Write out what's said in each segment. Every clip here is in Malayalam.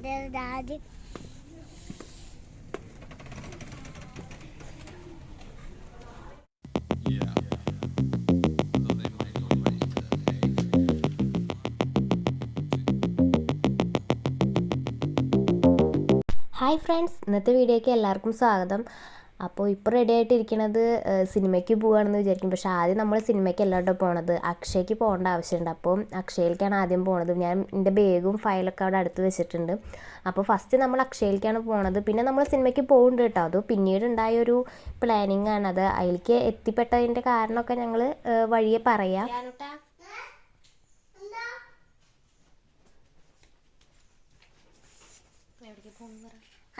hay. ഹായ് ഫ്രണ്ട്സ് ഇന്നത്തെ വീഡിയോയ്ക്ക് എല്ലാവർക്കും സ്വാഗതം അപ്പോൾ ഇപ്പോൾ റെഡി ആയിട്ടിരിക്കണത് സിനിമയ്ക്ക് പോവുകയാണെന്ന് വിചാരിക്കും പക്ഷേ ആദ്യം നമ്മൾ സിനിമയ്ക്ക് അല്ലാട്ടോ പോണത്. അക്ഷയ്ക്ക് പോകേണ്ട ആവശ്യമുണ്ട്. അപ്പോൾ അക്ഷയിലേക്കാണ് ആദ്യം പോണത്. ഞാൻ എന്റെ ബേഗും ഫയലൊക്കെ അവിടെ അടുത്ത് വെച്ചിട്ടുണ്ട്. അപ്പോൾ ഫസ്റ്റ് നമ്മൾ അക്ഷയിലേക്കാണ് പോണത്. പിന്നെ നമ്മൾ സിനിമയ്ക്ക് പോകുന്നുണ്ട് കേട്ടോ. അത് പിന്നീട് ഉണ്ടായ ഒരു പ്ലാനിങ് ആണ് അത്. അതിലേക്ക് എത്തിപ്പെട്ടതിന്റെ കാരണമൊക്കെ ഞങ്ങൾ വഴിയെ പറയാം.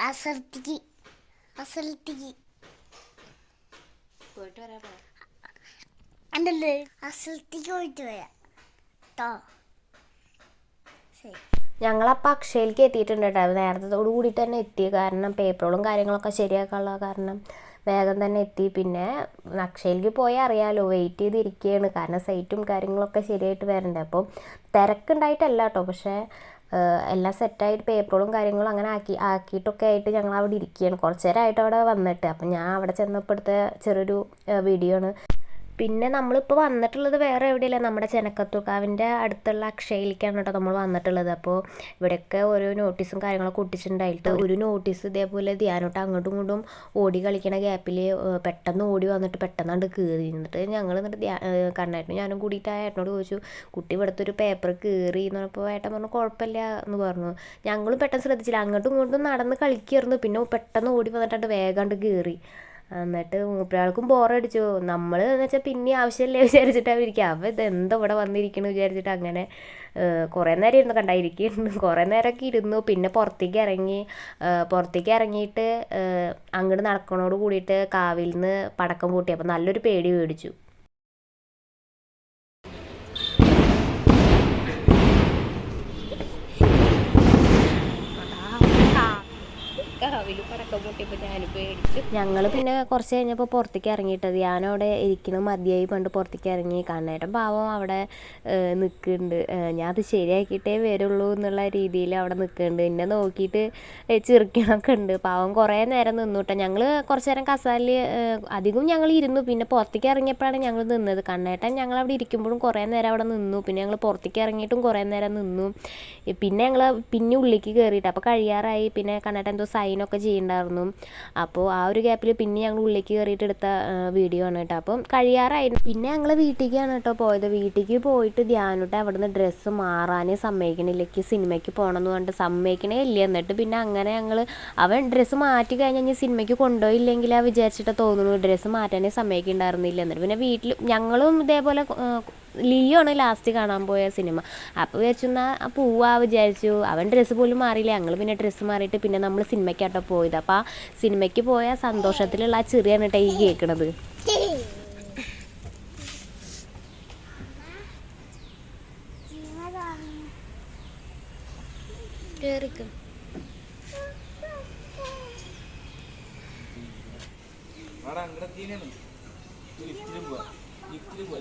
അസർത്തിക്ക് അസലത്തിക്ക് പോയിട്ട് വരാ പോയിട്ട് കേട്ടോ ശരി. ഞങ്ങളപ്പോൾ അക്ഷയിലേക്ക് എത്തിയിട്ടുണ്ട് കേട്ടോ. നേരത്തോടു കൂടി തന്നെ എത്തി. കാരണം പേപ്പറുകളും കാര്യങ്ങളൊക്കെ ശരിയാക്കാനുള്ള കാരണം വേഗം തന്നെ എത്തി. പിന്നെ അക്ഷയിലേക്ക് പോയാൽ അറിയാലോ വെയിറ്റ് ചെയ്തിരിക്കുകയാണ് കാരണം സൈറ്റും കാര്യങ്ങളൊക്കെ ശരിയായിട്ട് വരണ്ടേ. അപ്പോൾ തിരക്കുണ്ടായിട്ടല്ല കേട്ടോ പക്ഷേ എല്ലാം സെറ്റായിട്ട് പേപ്പറുകളും കാര്യങ്ങളും അങ്ങനെ ആക്കി ആക്കിയിട്ടൊക്കെ ആയിട്ട് ഞങ്ങൾ അവിടെ ഇരിക്കുകയാണ്. കുറച്ച് നേരമായിട്ട് അവിടെ വന്നിട്ട്. അപ്പം ഞാൻ അവിടെ ചെന്നപ്പോൾ എടുത്ത ചെറിയൊരു വീഡിയോ ആണ്. പിന്നെ നമ്മളിപ്പോൾ വന്നിട്ടുള്ളത് വേറെ എവിടെയല്ല നമ്മുടെ ചെനക്കത്തുക്കാവിന്റെ അടുത്തുള്ള അക്ഷയയിലേക്കാണ് കേട്ടോ നമ്മൾ വന്നിട്ടുള്ളത്. അപ്പോൾ ഇവിടെയൊക്കെ ഓരോ നോട്ടീസും കാര്യങ്ങളൊക്കെ ഒട്ടിച്ചിട്ടുണ്ടായിട്ട് ഒരു നോട്ടീസ് ഇതേപോലെ ധ്യാനോട്ട് അങ്ങോട്ടും ഇങ്ങോട്ടും ഓടി കളിക്കണ ഗ്യാപ്പിൽ പെട്ടെന്ന് ഓടി വന്നിട്ട് പെട്ടെന്നാണ്ട് കീറി എന്നിട്ട് ഞങ്ങൾ എന്നിട്ട് ധ്യാ ഞാനും കൂടിയിട്ട് ആ ഏട്ടനോട് ചോദിച്ചു കുട്ടി ഇവിടുത്തെ ഒരു പേപ്പർ കീറി എന്ന് പറഞ്ഞപ്പോൾ ഏട്ടൻ പറഞ്ഞു കുഴപ്പമില്ല എന്ന് പറഞ്ഞു. ഞങ്ങളും പെട്ടെന്ന് ശ്രദ്ധിച്ചില്ല. അങ്ങോട്ടും ഇങ്ങോട്ടും നടന്ന് കളിക്കായിരുന്നു. പിന്നെ പെട്ടെന്ന് ഓടി വന്നിട്ട് വേഗം കീറി. എന്നിട്ട് മൂപ്പരാൾക്കും ബോറടിച്ചു. നമ്മൾ എന്ന് വെച്ചാൽ പിന്നെ ആവശ്യമില്ലേ വിചാരിച്ചിട്ടാണ് ഇരിക്കുക അവ ഇത് ഇവിടെ വന്നിരിക്കണു വിചാരിച്ചിട്ട് അങ്ങനെ കുറേ നേരം ഇരുന്ന് കണ്ടായിരിക്കുന്നു കുറേ നേരമൊക്കെ ഇരുന്നു. പിന്നെ പുറത്തേക്ക് ഇറങ്ങി പുറത്തേക്ക് ഇറങ്ങിയിട്ട് അങ്ങോട്ട് നടക്കണോട് കൂടിയിട്ട് കാവിൽ നിന്ന് പടക്കം പൂട്ടി. അപ്പോൾ നല്ലൊരു പേടി ഞങ്ങൾ പിന്നെ കുറച്ച് കഴിഞ്ഞപ്പോൾ പുറത്തേക്ക് ഇറങ്ങിയിട്ടത് ഞാനവിടെ ഇരിക്കണം മതിയായി പണ്ട് പുറത്തേക്ക് ഇറങ്ങി കണ്ണേട്ടൻ പാവം അവിടെ നിൽക്കുന്നുണ്ട് ഞാൻ അത് ശരിയാക്കിയിട്ടേ വരുള്ളൂ എന്നുള്ള രീതിയിൽ അവിടെ നിൽക്കുന്നുണ്ട് എന്നെ നോക്കിയിട്ട് ചിരിക്കണമൊക്കെ ഉണ്ട് പാവം കുറേ നേരം നിന്നുട്ടോ. ഞങ്ങൾ കുറച്ച് നേരം കസാലിൽ അധികം ഞങ്ങൾ ഇരുന്നു. പിന്നെ പുറത്തേക്ക് ഇറങ്ങിയപ്പോഴാണ് ഞങ്ങൾ നിന്നത്. കണ്ണേട്ടൻ ഞങ്ങൾ അവിടെ ഇരിക്കുമ്പോഴും കുറേ നേരം അവിടെ നിന്നു. പിന്നെ ഞങ്ങൾ പുറത്തേക്ക് ഇറങ്ങിയിട്ടും കുറേ നേരം നിന്നു. പിന്നെ ഞങ്ങൾ പിന്നെ ഉള്ളിലേക്ക് കയറിയിട്ട് അപ്പോൾ കഴിയാറായി. പിന്നെ കണ്ണേട്ടൻ എന്തോ സൈനൊക്കെ ചെയ്യുന്നുണ്ടായിരുന്നു അപ്പോൾ ആ ഒരു ഗ്യാപ്പിൽ പിന്നെ ഞങ്ങൾ ഉള്ളിലേക്ക് കയറിയിട്ട് എടുത്ത വീഡിയോ ആണ് കേട്ടോ. അപ്പം കഴിയാറായി പിന്നെ ഞങ്ങൾ വീട്ടിലേക്കാണ് കേട്ടോ പോയത്. വീട്ടിലേക്ക് പോയിട്ട് ധ്യാനിട്ട് അവിടുന്ന് ഡ്രസ്സ് മാറാനേ സമ്മതിക്കണില്ലേക്ക് സിനിമയ്ക്ക് പോകണം എന്ന് പറഞ്ഞിട്ട് സമ്മതിക്കണേ ഇല്ല എന്നിട്ട് പിന്നെ അങ്ങനെ ഞങ്ങൾ അവൻ ഡ്രസ്സ് മാറ്റി കഴിഞ്ഞാൽ ഞാൻ സിനിമയ്ക്ക് കൊണ്ടുപോയില്ലെങ്കിൽ ആ വിചാരിച്ചിട്ട് തോന്നുന്നു. ഡ്രസ്സ് മാറ്റാനേ സമ്മതിക്കുന്നുണ്ടായിരുന്നില്ല എന്നിട്ട് പിന്നെ വീട്ടിൽ ഞങ്ങളും ഇതേപോലെ ലിയോ ആണ് ലാസ്റ്റ് കാണാൻ പോയ സിനിമ. അപ്പോൾ വിചാരിച്ചു എന്നാൽ പോവാ വിചാരിച്ചു. അവൻ ഡ്രസ്സ് പോലും മാറിയില്ല. ഞങ്ങൾ പിന്നെ ഡ്രസ്സ് മാറിയിട്ട് പിന്നെ നമ്മൾ സിനിമയ്ക്കാട്ടോ പോയത്. അപ്പോൾ ആ സിനിമയ്ക്ക് പോയ സന്തോഷത്തിലുള്ള ആ ചെറിയാണ് കേട്ടോ ഈ കേൾക്കണത് കേറിക്കും. അവിടെ പോവാ. ലിഫ്റ്റിൽ പോവാ ലിഫ്റ്റിൽ പോവാ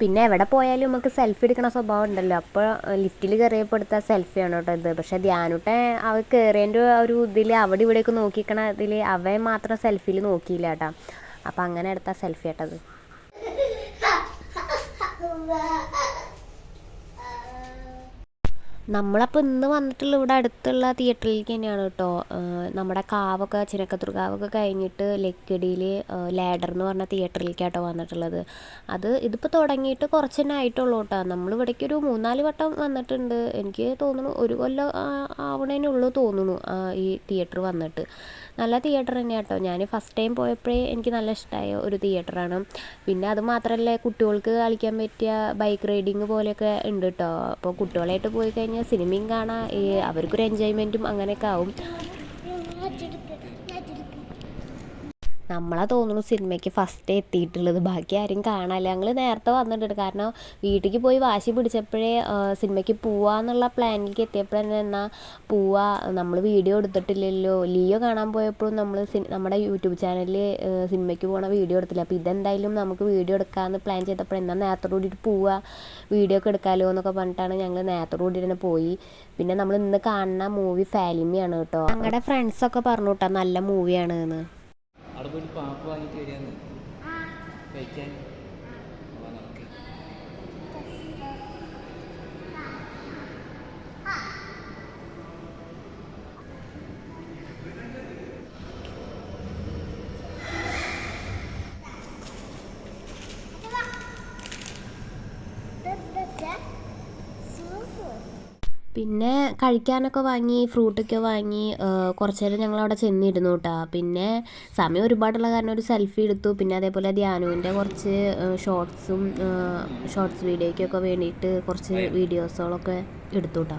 പിന്നെ എവിടെ പോയാലും നമുക്ക് സെൽഫി എടുക്കണ സ്വഭാവം ഉണ്ടല്ലോ. അപ്പോൾ ലിഫ്റ്റിൽ കയറിയപ്പോൾ എടുത്ത സെൽഫിയാണ് കേട്ടോ ഇത്. പക്ഷേ ധ്യാനുട്ടെ അവ കയറിയതിന്റെ ഒരു ഇതിൽ അവിടെ ഇവിടെയൊക്കെ നോക്കിക്കണ ഇതിൽ അവൻ മാത്രം സെൽഫിയിൽ നോക്കിയില്ല കേട്ടോ. അപ്പം അങ്ങനെ എടുത്ത സെൽഫി കേട്ടത് നമ്മളപ്പോൾ ഇന്ന് വന്നിട്ടുള്ള ഇവിടെ അടുത്തുള്ള തിയേറ്ററിലേക്ക് തന്നെയാണ് കേട്ടോ. നമ്മുടെ കാവൊക്കെ ചിനക്കത്തൂർ കാവൊക്കെ കഴിഞ്ഞിട്ട് ലക്കിടിയിൽ ലാഡർ എന്ന് പറഞ്ഞ തിയേറ്ററിലേക്കാട്ടോ വന്നിട്ടുള്ളത്. അത് ഇതിപ്പോൾ തുടങ്ങിയിട്ട് കുറച്ച് തന്നെ ആയിട്ടുള്ളൂ കേട്ടോ. നമ്മൾ ഇവിടേക്ക് ഒരു മൂന്നാൽ വട്ടം വന്നിട്ടുണ്ട്. എനിക്ക് തോന്നുന്നു ഒരു കൊല്ലം ആവണേനുള്ളൂ തോന്നുന്നു ഈ തിയേറ്റർ വന്നിട്ട്. നല്ല തിയേറ്റർ തന്നെയാണ് കേട്ടോ ഞാൻ ഫസ്റ്റ് ടൈം പോയപ്പോഴേ എനിക്ക് നല്ല ഇഷ്ടമായ ഒരു തിയേറ്ററാണ് പിന്നെ അത് മാത്രമല്ല കുട്ടികൾക്ക് കളിക്കാൻ പറ്റിയ ബൈക്ക് റൈഡിങ് പോലെയൊക്കെ ഉണ്ട് കേട്ടോ അപ്പോൾ കുട്ടികളായിട്ട് പോയി കഴിഞ്ഞാൽ സിനിമയും കാണാം. അവർക്കൊരു എൻജോയ്മെന്റും അങ്ങനെയൊക്കെ ആവും. നമ്മളാ തോന്നുന്നു സിനിമയ്ക്ക് ഫസ്റ്റ് എത്തിയിട്ടുള്ളത്. ബാക്കി ആരും കാണാനില്ല. ഞങ്ങൾ നേരത്തെ വന്നിട്ടുണ്ട്. കാരണം വീട്ടിലേക്ക് പോയി വാശി പിടിച്ചപ്പോഴേ സിനിമയ്ക്ക് പോവാന്നുള്ള പ്ലാനിലേക്ക് എത്തിയപ്പോഴേ എന്നാൽ പോവാ. നമ്മൾ വീഡിയോ എടുത്തിട്ടില്ലല്ലോ. ലിയോ കാണാൻ പോയപ്പോഴും നമ്മൾ നമ്മുടെ യൂട്യൂബ് ചാനലിൽ സിനിമയ്ക്ക് പോകണ വീഡിയോ എടുത്തില്ല. അപ്പോൾ ഇതെന്തായാലും നമുക്ക് വീഡിയോ എടുക്കാമെന്ന് പ്ലാൻ ചെയ്തപ്പോൾ എന്നാൽ നേരത്തെ കൂടിയിട്ട് പോവാ. വീഡിയോ ഒക്കെ എടുക്കാമല്ലോ എന്നൊക്കെ പറഞ്ഞിട്ടാണ് ഞങ്ങൾ നേരത്തെ കൂടി തന്നെ പോയി. പിന്നെ നമ്മൾ ഇന്ന് കാണുന്ന മൂവി ഫാലിമിയാണ് കേട്ടോ. ഞങ്ങളുടെ ഫ്രണ്ട്സൊക്കെ പറഞ്ഞു കേട്ടോ നല്ല മൂവിയാണ് എന്ന് പോയിട്ട് പാപ്പ് വാങ്ങിയിട്ട് വരികയെന്ന് കഴിക്കാൻ വാ നമുക്ക് പിന്നെ കഴിക്കാനൊക്കെ വാങ്ങി ഫ്രൂട്ടൊക്കെ വാങ്ങി കുറച്ച് നേരം ഞങ്ങൾ അവിടെ ചെന്നിരുന്നു കേട്ടോ പിന്നെ സമയം ഒരുപാടുള്ള കാരണം ഒരു സെൽഫി എടുത്തു. പിന്നെ അതേപോലെ ധ്യാനുവിന്റെ കുറച്ച് ഷോർട്സും ഷോർട്സ് വീഡിയോയ്ക്കൊക്കെ വേണ്ടിയിട്ട് കുറച്ച് വീഡിയോസുകളൊക്കെ എടുത്തു കേട്ടോ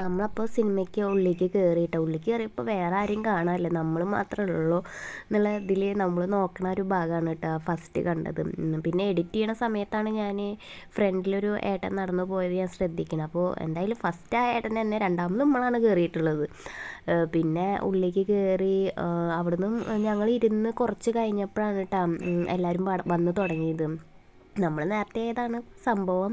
നമ്മളപ്പോൾ സിനിമയ്ക്ക് ഉള്ളിലേക്ക് കയറിയിട്ടോ ഉള്ളിലേക്ക് കയറിയപ്പോൾ വേറെ ആരും കാണാനില്ല നമ്മൾ മാത്രമേ ഉള്ളൂ എന്നുള്ള ഇതിൽ നമ്മൾ നോക്കണ ഒരു ഭാഗമാണ് കേട്ടോ ഫസ്റ്റ് കണ്ടത്. പിന്നെ എഡിറ്റ് ചെയ്യണ സമയത്താണ് ഞാൻ ഫ്രണ്ടിലൊരു ഏട്ടൻ നടന്നു പോയത് ഞാൻ ശ്രദ്ധിക്കണം. അപ്പോൾ എന്തായാലും ഫസ്റ്റ് ആ ഏട്ടൻ തന്നെ രണ്ടാമത് നമ്മളാണ് കയറിയിട്ടുള്ളത് പിന്നെ ഉള്ളിലേക്ക് കയറി അവിടുന്ന് ഞങ്ങൾ ഇരുന്ന് കുറച്ച് കഴിഞ്ഞപ്പോഴാണ് കേട്ടോ എല്ലാവരും വന്ന് തുടങ്ങിയത്. നമ്മൾ നേരത്തെ ഏതാണ് സംഭവം?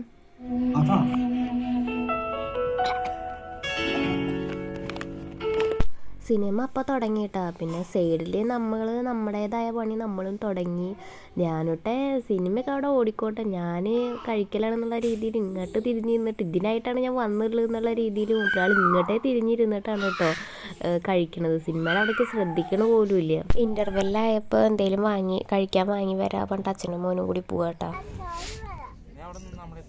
സിനിമ അപ്പോൾ തുടങ്ങിയിട്ടാ. പിന്നെ സൈഡിൽ നമ്മൾ നമ്മുടേതായ പണി നമ്മളും തുടങ്ങി. ഞാനൊട്ടെ സിനിമയൊക്കെ അവിടെ ഓടിക്കോട്ടെ. ഞാൻ കഴിക്കലാണെന്നുള്ള രീതിയിൽ ഇങ്ങോട്ട് തിരിഞ്ഞ് നിന്നിട്ട് ഇതിനായിട്ടാണ് ഞാൻ വന്നിട്ടുള്ളത് എന്നുള്ള രീതിയിൽ മൂപ്പരാൾ ഇങ്ങോട്ടേ തിരിഞ്ഞിരുന്നിട്ടാണ് കേട്ടോ കഴിക്കണത്. സിനിമയുടെ അവിടേക്ക് ശ്രദ്ധിക്കണ പോലും ഇല്ല ഇന്റർവെല്ലായപ്പോൾ എന്തെങ്കിലും വാങ്ങി കഴിക്കാൻ വാങ്ങി വരാൻ പറഞ്ഞിട്ട് അച്ഛനും മോനും കൂടി പോവാട്ടോ ഞാൻ അവിടെ നിന്ന് നമ്മുടെ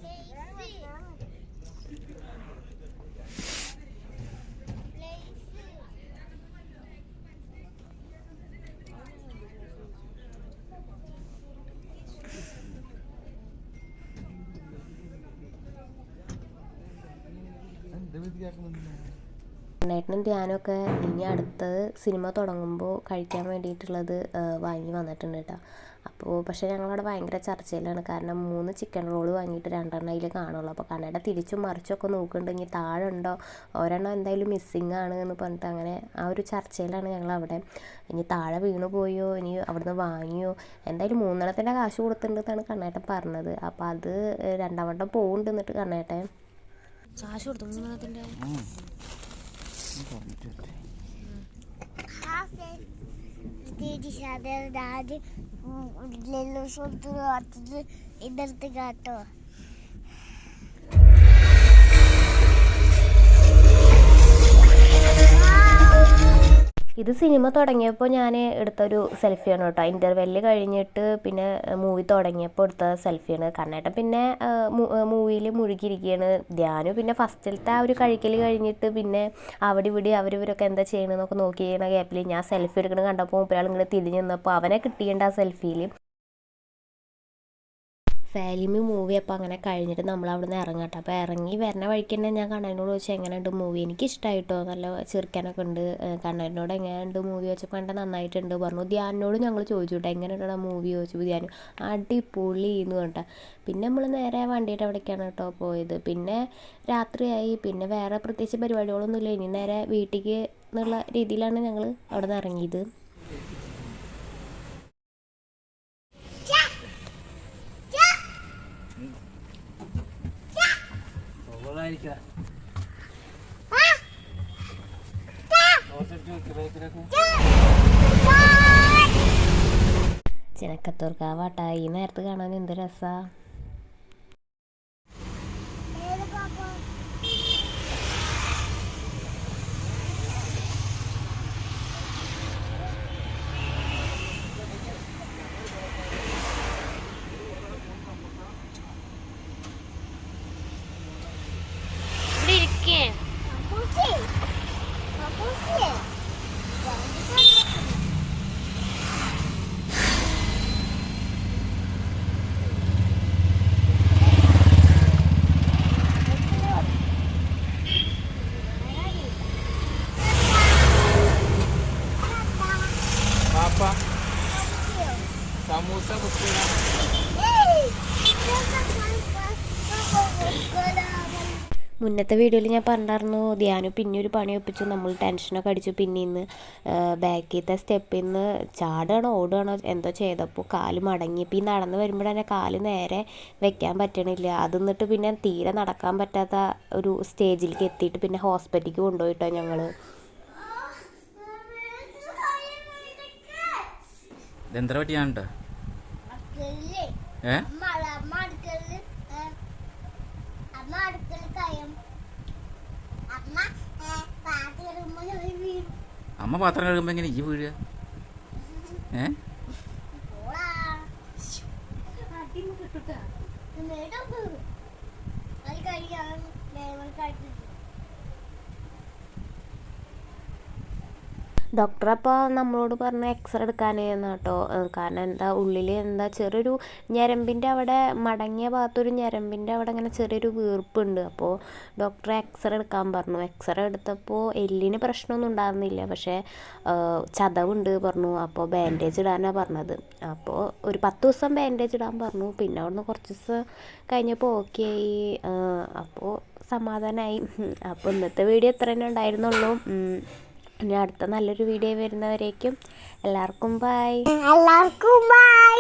ചേട്ടനും ധ്യാനമൊക്കെ ഇനി അടുത്തത് സിനിമ തുടങ്ങുമ്പോൾ കഴിക്കാൻ വേണ്ടിയിട്ടുള്ളത് വാങ്ങി വന്നിട്ടുണ്ട് കേട്ടോ. അപ്പോൾ പക്ഷേ ഞങ്ങളവിടെ ഭയങ്കര ചർച്ചയിലാണ്. കാരണം മൂന്ന് ചിക്കൻ റോൾ വാങ്ങിയിട്ട് രണ്ടെണ്ണം അതിൽ കാണുള്ളൂ. അപ്പോൾ കണ്ണട തിരിച്ചും മറിച്ചൊക്കെ നോക്കുന്നുണ്ടെങ്കിൽ താഴെ ഉണ്ടോ? ഒരെണ്ണം എന്തായാലും മിസ്സിങ് ആണ് എന്ന് പറഞ്ഞിട്ട് അങ്ങനെ ആ ഒരു ചർച്ചയിലാണ് ഞങ്ങളവിടെ. ഇനി താഴെ വീണു പോയോ? ഇനി അവിടുന്ന് വാങ്ങിയോ? എന്തായാലും മൂന്നെണ്ണത്തിന്റെ കാശ് കൊടുത്തിട്ടുണ്ടെന്നാണ് കണ്ണേട്ടൻ പറഞ്ഞത്. അപ്പോൾ അത് രണ്ടാം വട്ടം പോകുന്നുണ്ട് എന്നിട്ട് കാശ് കൊടുത്തു മൂന്നെണ്ണത്തിന്റെ ഇതെടുത്ത് കാട്ടോ? ഇത് സിനിമ തുടങ്ങിയപ്പോൾ ഞാൻ എടുത്തൊരു സെൽഫിയാണ് കേട്ടോ. ഇന്റർവെല്ല് കഴിഞ്ഞിട്ട് പിന്നെ മൂവി തുടങ്ങിയപ്പോൾ എടുത്ത സെൽഫിയാണ്. കണ്ണേട്ടൻ പിന്നെ മൂവിയിൽ മുഴുകിയിരിക്കുകയാണ് ധ്യാനു പിന്നെ ഫസ്റ്റിലത്തെ ആ ഒരു കഴിക്കൽ കഴിഞ്ഞിട്ട് പിന്നെ അവിടെ ഇവിടെ അവരിവരൊക്കെ എന്താ ചെയ്യണമെന്നൊക്കെ നോക്കി ചെയ്യുന്ന ഗ്യാപ്പിൽ ഞാൻ സെൽഫി എടുക്കണം കണ്ടപ്പോൾ ഇങ്ങനെ തിരിഞ്ഞു നിന്നപ്പോൾ അവനെ കിട്ടിയിട്ടുണ്ട് ആ സെൽഫിയിൽ ഫാലിമി മൂവി അപ്പോൾ അങ്ങനെ കഴിഞ്ഞിട്ട് നമ്മൾ അവിടെ നിന്ന് ഇറങ്ങട്ടെ. അപ്പോൾ ഇറങ്ങി വരുന്ന വഴിക്ക് തന്നെ ഞാൻ കണ്ണനോട് ചോദിച്ചാൽ എങ്ങനെയുണ്ട് മൂവി? എനിക്ക് ഇഷ്ടമായിട്ടോ നല്ല ചെറുക്കാനൊക്കെ ഉണ്ട്. കണ്ണനോട് എങ്ങനെയുണ്ട് മൂവി? ചോദിച്ചപ്പോൾ കണ്ട നന്നായിട്ടുണ്ട്. പറഞ്ഞു ധ്യാനോട് ഞങ്ങൾ ചോദിച്ചു കേട്ടോ എങ്ങനെയുണ്ട് മൂവി? ചോദിച്ചു ധ്യാനം. അടിപൊളി എന്ന് കേട്ടോ പിന്നെ നമ്മൾ നേരെ വണ്ടിയുടെ അവിടേക്കാണ് കേട്ടോ പോയത്. പിന്നെ രാത്രിയായി. പിന്നെ വേറെ പ്രത്യേകിച്ച് പരിപാടികളൊന്നുമില്ല. ഇനി നേരെ വീട്ടിലേക്ക് എന്നുള്ള രീതിയിലാണ് ഞങ്ങൾ അവിടെ നിന്ന് ഇറങ്ങിയത്. ചിനക്കത്തൂർക്കാവാട്ടാ ഈ നേരത്ത് കാണാൻ എന്ത് രസാ? മുന്നത്തെ വീഡിയോയിൽ ഞാൻ പറഞ്ഞായിരുന്നു ധ്യാനം പിന്നെ ഒരു പണി ഒപ്പിച്ചു. നമ്മൾ ടെൻഷനൊക്കെ അടിച്ചു. പിന്നെ ഇന്ന് ബാക്കിലത്തെ സ്റ്റെപ്പിൽ നിന്ന് ചാടുകയാണോ ഓടുകയാണോ എന്തോ ചെയ്തപ്പോൾ കാൽ മടങ്ങി. ഇപ്പം ഈ നടന്ന് വരുമ്പോൾ തന്നെ കാൽ നേരെ വെക്കാൻ പറ്റണില്ല. അത് എന്നിട്ട് പിന്നെ തീരെ നടക്കാൻ പറ്റാത്ത ഒരു സ്റ്റേജിലേക്ക് എത്തിയിട്ട് പിന്നെ ഹോസ്പിറ്റലിലേക്ക് കൊണ്ടുപോയിട്ടോ ഞങ്ങൾ ഇതെന്ത്ര പറ്റിയാണ്ടോ ഏ അമ്മ അമ്മ അടുക്കള അമ്മ അടുക്കള കയം അമ്മ പാത്രം വീഴും അമ്മ പാത്രം കഴുകുമ്പോ എങ്ങനെ ഈ വീഴുക? ഏ? കഴിക്കാൻ വേഗം ഡോക്ടർ അപ്പോൾ നമ്മളോട് പറഞ്ഞ എക്സ്റേ എടുക്കാനായിരുന്നു കേട്ടോ കാരണം എന്താ ഉള്ളിൽ എന്താ ചെറിയൊരു ഞരമ്പിന്റെ അവിടെ മടങ്ങിയ ഭാഗത്തൊരു ഞരമ്പിന്റെ അവിടെ ഇങ്ങനെ ചെറിയൊരു വീർപ്പുണ്ട്. അപ്പോൾ ഡോക്ടർ എക്സ്റേ എടുക്കാൻ പറഞ്ഞു. എക്സ്റേ എടുത്തപ്പോൾ എല്ലിന് പ്രശ്നമൊന്നും ഉണ്ടായിരുന്നില്ല. പക്ഷേ ചതവുണ്ട് പറഞ്ഞു. അപ്പോൾ ബാൻഡേജ് ഇടാനാണ് പറഞ്ഞത്. അപ്പോൾ ഒരു പത്ത് ദിവസം ബാൻഡേജ് ഇടാൻ പറഞ്ഞു. പിന്നെ അവിടുന്ന് കുറച്ച് ദിവസം കഴിഞ്ഞപ്പോൾ ഓക്കെ ആയി. അപ്പോൾ സമാധാനമായി അപ്പോൾ ഇന്നത്തെ വീഡിയോ എത്ര തന്നെ ഉണ്ടായിരുന്നുള്ളൂ. ഇനി അടുത്ത നല്ലൊരു വീഡിയോ വരുന്നവരേക്കും എല്ലാവർക്കും ബൈ എല്ലാവർക്കും ബൈ